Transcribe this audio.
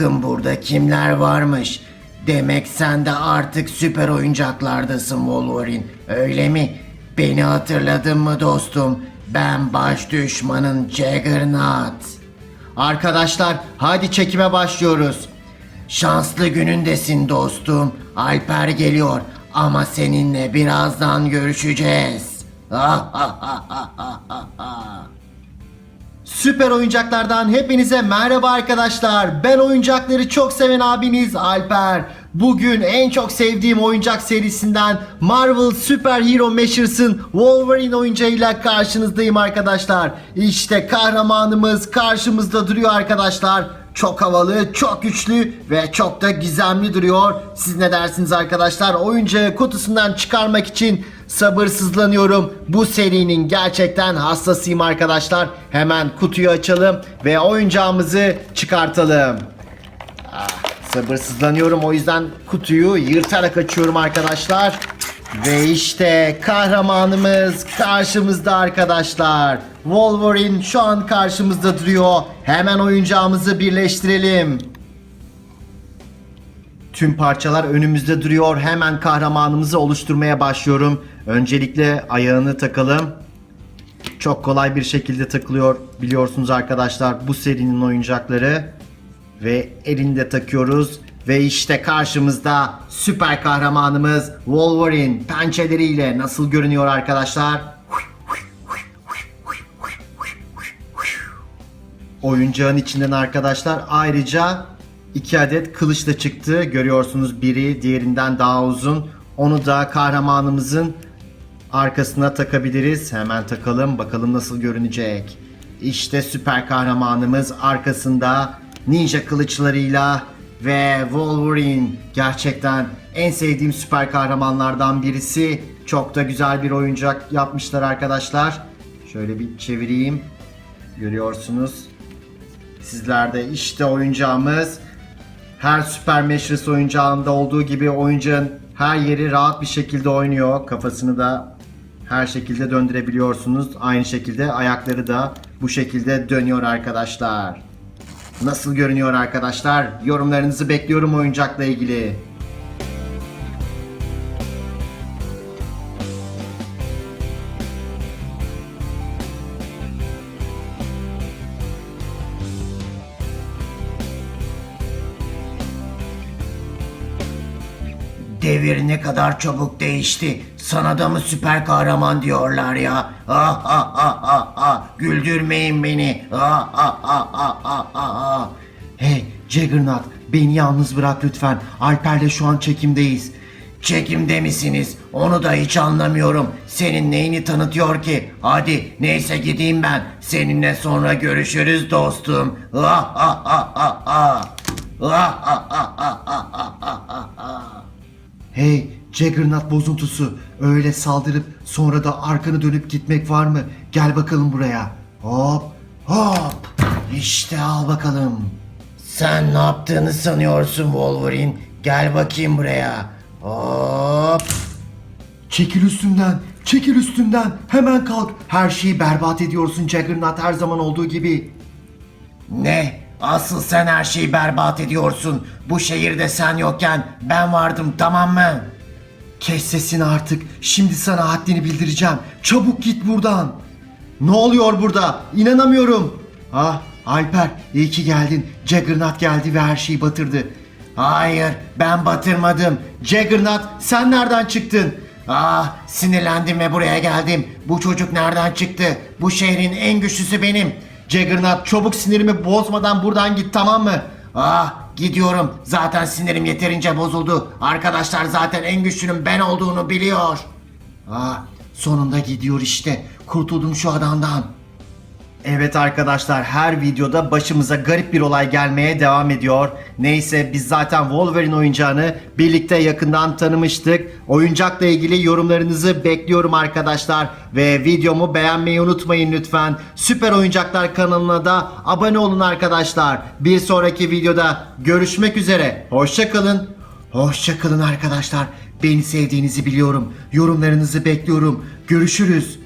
Bakın burada kimler varmış. Demek sen de artık süper oyuncaklardasın Wolverine. Öyle mi? Beni hatırladın mı dostum? Ben baş düşmanın Juggernaut. Arkadaşlar hadi çekime başlıyoruz. Şanslı günündesin dostum. Alper geliyor ama seninle birazdan görüşeceğiz. Süper oyuncaklardan hepinize merhaba arkadaşlar. Ben oyuncakları çok seven abiniz Alper. Bugün en çok sevdiğim oyuncak serisinden Marvel Super Hero Measures'ın Wolverine oyuncağıyla karşınızdayım arkadaşlar. İşte kahramanımız karşımızda duruyor arkadaşlar. Çok havalı, çok güçlü ve çok da gizemli duruyor. Siz ne dersiniz arkadaşlar? Oyuncağı kutusundan çıkarmak için sabırsızlanıyorum. Bu serinin gerçekten hastasıyım arkadaşlar. Hemen kutuyu açalım ve oyuncağımızı çıkartalım. Ah, sabırsızlanıyorum o yüzden kutuyu yırtarak açıyorum arkadaşlar. Ve işte kahramanımız karşımızda arkadaşlar. Wolverine şu an karşımızda duruyor. Hemen oyuncağımızı birleştirelim. Tüm parçalar önümüzde duruyor. Hemen kahramanımızı oluşturmaya başlıyorum. Öncelikle ayağını takalım. Çok kolay bir şekilde takılıyor biliyorsunuz arkadaşlar bu serinin oyuncakları. Ve elinde takıyoruz. Ve işte karşımızda süper kahramanımız Wolverine pençeleriyle nasıl görünüyor arkadaşlar? Oyuncağın içinden arkadaşlar ayrıca iki adet kılıç da çıktı. Görüyorsunuz biri diğerinden daha uzun. Onu da kahramanımızın arkasına takabiliriz. Hemen takalım bakalım nasıl görünecek. İşte süper kahramanımız arkasında ninja kılıçlarıyla ve Wolverine gerçekten en sevdiğim süper kahramanlardan birisi. Çok da güzel bir oyuncak yapmışlar arkadaşlar. Şöyle bir çevireyim. Görüyorsunuz. Sizlerde işte oyuncağımız. Her Super Measures oyuncağında olduğu gibi oyuncağın her yeri rahat bir şekilde oynuyor. Kafasını da her şekilde döndürebiliyorsunuz. Aynı şekilde ayakları da bu şekilde dönüyor arkadaşlar. Nasıl görünüyor arkadaşlar? Yorumlarınızı bekliyorum oyuncakla ilgili. devir ne kadar çabuk değişti. Sana da mı süper kahraman diyorlar ya? Ah ah ah ah ah. Güldürmeyin beni. Ah ah ah ah ah ah. Hey Juggernaut beni yalnız bırak lütfen. Alper'le şu an çekimdeyiz. Çekimde misiniz? Onu da hiç anlamıyorum. Senin neyini tanıtıyor ki? Hadi neyse gideyim ben. Seninle sonra görüşürüz dostum. Ah ah ah ah ah. Ah ah ah ah ah ah ah ah. Hey Juggernaut bozuntusu öyle saldırıp sonra da arkanı dönüp gitmek var mı? Gel bakalım buraya. Hop hop. İşte al bakalım. Sen ne yaptığını sanıyorsun Wolverine? Gel bakayım buraya. Hop. Çekil üstümden, çekil üstümden. Hemen kalk. Her şeyi berbat ediyorsun Juggernaut her zaman olduğu gibi. Ne? Asıl sen her şeyi berbat ediyorsun. Bu şehirde sen yokken ben vardım tamam mı? Kes sesini artık. Şimdi sana haddini bildireceğim. Çabuk git buradan. Ne oluyor burada? İnanamıyorum. Ah Alper iyi ki geldin. Juggernaut geldi ve her şeyi batırdı. Hayır ben batırmadım. Juggernaut sen nereden çıktın? Ah sinirlendim ve buraya geldim. Bu çocuk nereden çıktı? Bu şehrin en güçlüsü benim. Juggernaut çabuk sinirimi bozmadan buradan git tamam mı? Ah gidiyorum. Zaten sinirim yeterince bozuldu. Arkadaşlar zaten en güçlünün ben olduğunu biliyor. Ah sonunda gidiyor işte. Kurtuldum şu adamdan. Evet arkadaşlar her videoda başımıza garip bir olay gelmeye devam ediyor. Neyse biz zaten Wolverine oyuncağını birlikte yakından tanımıştık. Oyuncakla ilgili yorumlarınızı bekliyorum arkadaşlar. Ve videomu beğenmeyi unutmayın lütfen. Süper Oyuncaklar kanalına da abone olun arkadaşlar. Bir sonraki videoda görüşmek üzere. Hoşçakalın. Hoşçakalın arkadaşlar. Beni sevdiğinizi biliyorum. Yorumlarınızı bekliyorum. Görüşürüz.